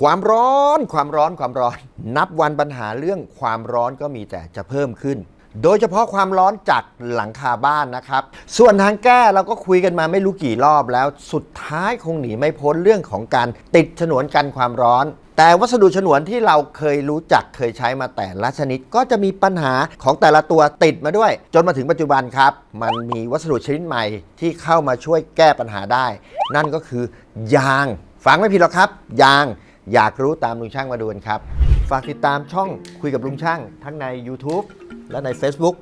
ความร้อนความร้อนความร้อน นับวันปัญหาเรื่องความร้อนก็มีแต่จะเพิ่มขึ้น โดยเฉพาะความร้อนจากหลังคาบ้านนะครับ ส่วนทางแก้เราก็คุยกันมาไม่รู้กี่รอบแล้ว สุดท้ายคงหนีไม่พ้นเรื่องของการติดฉนวนกันความร้อน แต่วัสดุฉนวนที่เราเคยรู้จักเคยใช้มาแต่ละชนิด ก็จะมีปัญหาของแต่ละตัวติดมาด้วย จนมาถึงปัจจุบันครับ มันมีวัสดุชนิดใหม่ที่เข้ามาช่วยแก้ปัญหาได้ นั่นก็คือยาง ฟังไม่ผิดหรอกครับ ยาง อยากรู้ตามลุงช่างมาดูกันครับ ฝากติดตามช่องคุยกับลุงช่าง ทั้งใน YouTube และใน Facebook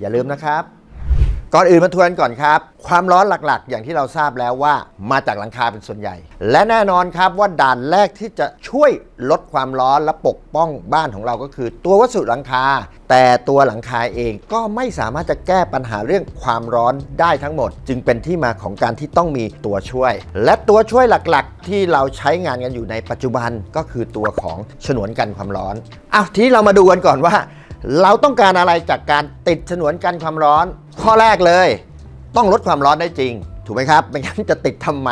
อย่าลืมนะครับ ก่อนอื่นมาทวนก่อนครับ ความร้อนหลักๆ อย่างที่เราทราบแล้วว่ามาจากหลังคาเป็นส่วนใหญ่ และแน่นอนครับว่าด่านแรกที่จะช่วยลดความร้อนและปกป้องบ้านของเราก็คือ ตัววัสดุหลังคา แต่ตัวหลังคาเองก็ไม่สามารถจะแก้ปัญหาเรื่องความร้อนได้ทั้งหมด จึงเป็นที่มาของการที่ต้องมีตัวช่วย และตัวช่วยหลักๆ ที่เราใช้งานกันอยู่ในปัจจุบันก็คือตัวของฉนวนกันความร้อนอ้าวทีนี้เรามาดูกันก่อนว่า เราต้องการอะไรจากการติดฉนวนกันความร้อน ข้อแรกเลย ต้องลดความร้อนได้จริง ถูกไหมครับไม่งั้นจะติดทำไม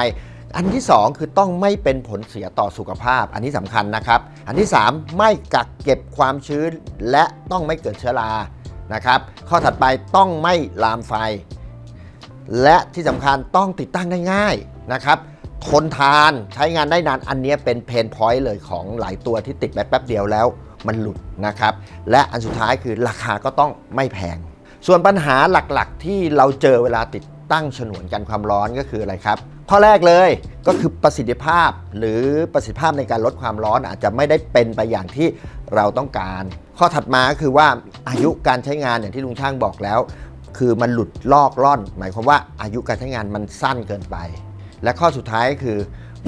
อันที่ 2 คือต้องไม่เป็นผลเสียต่อสุขภาพ อันนี้สำคัญนะครับ อันที่ 3 ไม่กักเก็บความชื้น และต้องไม่เกิดเชื้อรานะครับ ข้อถัดไปต้องไม่ลามไฟ และที่สำคัญต้องติดตั้งได้ง่ายนะครับทนทานใช้งานได้นานอันนี้เป็นเพนพอยต์เลยของหลายตัวที่ติดไปแป๊บเดียวแล้ว มันหลุดนะครับ และอันสุดท้ายคือราคาก็ต้องไม่แพง ส่วนปัญหาหลักๆ ที่เราเจอเวลาติดตั้งฉนวนกันความร้อนก็คืออะไรครับ ข้อแรกเลยก็คือประสิทธิภาพหรือประสิทธิภาพในการลดความร้อนอาจจะไม่ได้เป็นไปอย่างที่เราต้องการ ข้อถัดมาก็คือว่าอายุการใช้งานอย่างที่ลุงช่างบอกแล้ว คือมันหลุดลอกล่อน หมายความว่าอายุการใช้งานมันสั้นเกินไป และข้อสุดท้ายคือ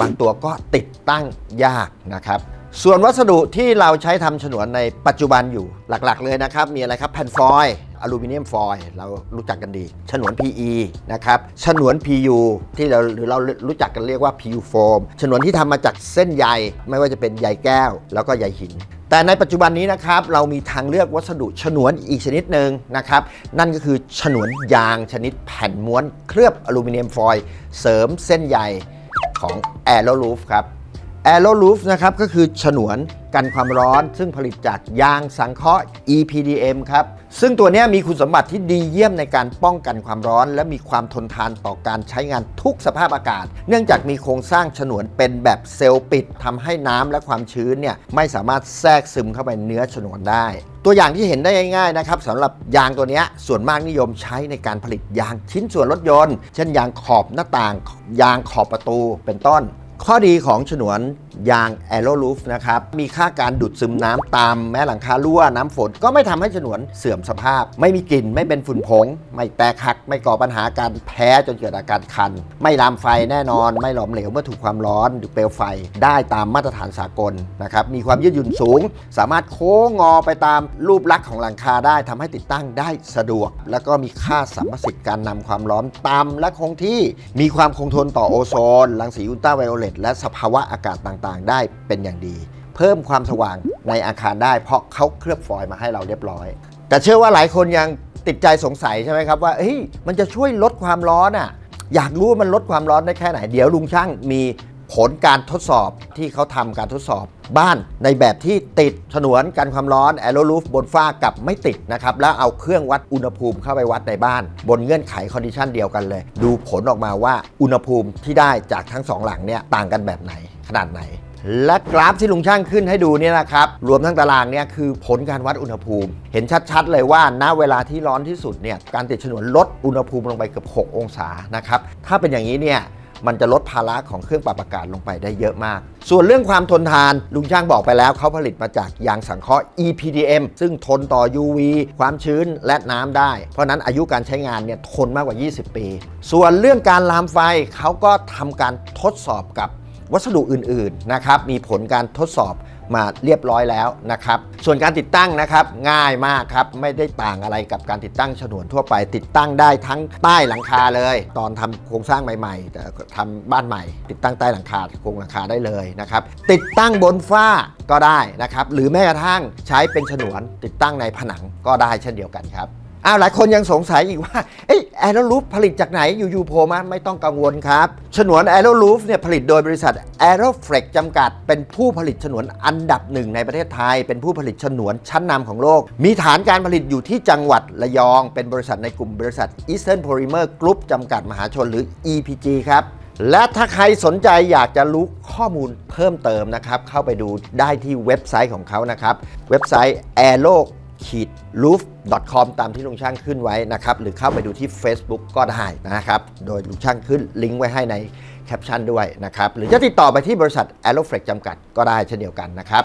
บางตัวก็ติดตั้งยากนะครับ ส่วนวัสดุที่เราใช้ทำฉนวนในปัจจุบันอยู่หลักๆ เลยนะครับ มีอะไรครับแผ่นฟอยล์อลูมิเนียมฟอยล์เรารู้จักกันดี ฉนวน PE นะครับ ฉนวน PU ที่เราหรือเรารู้จักกันเรียกว่า PU foam ฉนวนที่ทำมาจากเส้นใย ไม่ว่าจะเป็นใยแก้ว แล้วก็ใยหิน แต่ในปัจจุบันนี้นะครับ เรามีทางเลือกวัสดุฉนวนอีกชนิดหนึ่งนะครับ นั่นก็คือฉนวนยางชนิดแผ่นม้วนเคลือบอลูมิเนียมฟอยล์เสริมเส้นใยของ a e r o r o o f ครับ a e r o r o o f นะครับก็คือฉนวนกันความร้อน ซึ่งผลิตจากยางสังเคราะห์ EPDM ครับ ซึ่งตัวนี้มีคุณสมบัติที่ดีเยี่ยมในการป้องกันความร้อน และมีความทนทานต่อการใช้งานทุกสภาพอากาศ เนื่องจากมีโครงสร้างฉนวนเป็นแบบเซลล์ปิดทำให้น้ำและความชื้นเนี่ยไม่สามารถแทรกซึมเข้าไปในเนื้อฉนวนได้ ตัวอย่างที่เห็นได้ง่ายๆนะครับสำหรับยางตัวนี้ส่วนมากนิยมใช้ในการผลิตยางชิ้นส่วนรถยนต์ เช่นยางขอบหน้าต่าง ยางขอบประตูเป็นต้น ข้อดีของฉนวน ยาง a e r o r o o f นะครับ มีค่าการดูดซึมน้ำตามแม้หลังคารั่วน้ำฝนก็ไม่ทำให้ฉนวนเสื่อมสภาพ ไม่มีกลิ่น ไม่เป็นฝุ่นผง ไม่แตกหัก ไม่ก่อปัญหาการแพ้จนเกิดอาการคัน ไม่ลามไฟแน่นอน ไม่หลอมเหลวเมื่อถูกความร้อนหรือเปลวไฟได้ตามมาตรฐานสากลนะครับ มีความยืดหยุ่นสูง สามารถโค้งงอไปตามรูปลักษณ์ของหลังคาได้ทำให้ติดตั้งได้สะดวก แล้วก็มีค่าสัมประสิทธิ์การนำความร้อนต่ำและคงที่ มีความคงทนต่อโอโซนรังสีอุลตราไวโอเลตและสภาวะอากาศต่างๆ ได้เป็นอย่างดี เพิ่มความสว่างในอาคารได้ เพราะเขาเคลือบฟอยล์มาให้เราเรียบร้อย แต่เชื่อว่าหลายคนยังติดใจสงสัยใช่ไหมครับว่าเฮ้ยมันจะช่วยลดความร้อนอะอยากรู้ว่ามันลดความร้อนได้แค่ไหน เดี๋ยวลุงช่างมีผลการทดสอบที่เขาทำการทดสอบ บ้านในแบบที่ติดฉนวนกันความร้อนแอโรลูฟบนฝ้ากับไม่ติดนะครับ แล้วเอาเครื่องวัดอุณหภูมิเข้าไปวัดในบ้าน บนเงื่อนไขคอนดิชันเดียวกันเลย ดูผลออกมาว่าอุณหภูมิที่ได้จากทั้งสองหลังเนี่ยต่างกันแบบไหน ขนาดไหน และกราฟที่ลุงช่างขึ้นให้ดูเนี่ยนะครับ รวมทั้งตารางเนี่ยคือผลการวัดอุณหภูมิ เห็นชัดๆเลยว่าณเวลาที่ร้อนที่สุดเนี่ยการติดฉนวนลดอุณหภูมิลงไปเกือบ 6 องศานะครับถ้าเป็นอย่างนี้เนี่ยมันจะลดภาระของเครื่องปรับอากาศลงไปได้เยอะมาก ส่วนเรื่องความทนทาน ลุงช่างบอกไปแล้วเขาผลิตมาจากยางสังเคราะห์ EPDM ซึ่งทนต่อ UV ความชื้นและน้ำได้ เพราะนั้นอายุการใช้งานเนี่ยทนมากกว่า 20 ปี ส่วนเรื่องการลามไฟเขาก็ทำการทดสอบกับ วัสดุอื่นๆนะครับมีผลการทดสอบมาเรียบร้อยแล้วนะครับ ส่วนการติดตั้งนะครับง่ายมากครับไม่ได้ต่างอะไรกับการติดตั้งฉนวนทั่วไป ติดตั้งได้ทั้งใต้หลังคาเลย ตอนทำโครงสร้างใหม่ๆทำบ้านใหม่ ติดตั้งใต้หลังคาโครงหลังคาได้เลยนะครับ ติดตั้งบนฝ้าก็ได้นะครับ หรือแม้กระทั่งใช้เป็นฉนวนติดตั้งในผนังก็ได้เช่นเดียวกันครับ อ้าวหลายคนยังสงสัยอีกว่าเอ้แอโรลูฟผลิตจากไหนอยู่ๆโผล่มาไม่ต้องกังวลครับ ฉนวนแอโรลูฟเนี่ยผลิตโดยบริษัท a e r o f l e x จำกัด เป็นผู้ผลิตฉนวนอันดับหนึ่งในประเทศไทย เป็นผู้ผลิตฉนวนชั้นนำของโลก มีฐานการผลิตอยู่ที่จังหวัดระยอง เป็นบริษัทในกลุ่มบริษัท Eastern Polymer Group จำกัดมหาชนหรือ EPG ครับและถ้าใครสนใจอยากจะรู้ข้อมูลเพิ่มเติมนะครับ เข้าไปดูได้ที่เว็บไซต์ของเขานะครับ เว็บไซต์ a e r o ขีด roof com ตามที่ลุงช่างขึ้นไว้นะครับ หรือเข้าไปดูที่ Facebook ก็ได้นะครับ โดยลุงช่างขึ้นลิงก์ไว้ให้ในแคปชั่นด้วยนะครับ หรือจะติดต่อไปที่บริษัท a e r o f l e x จำกัดก็ได้เช่นเดียวกันนะครับ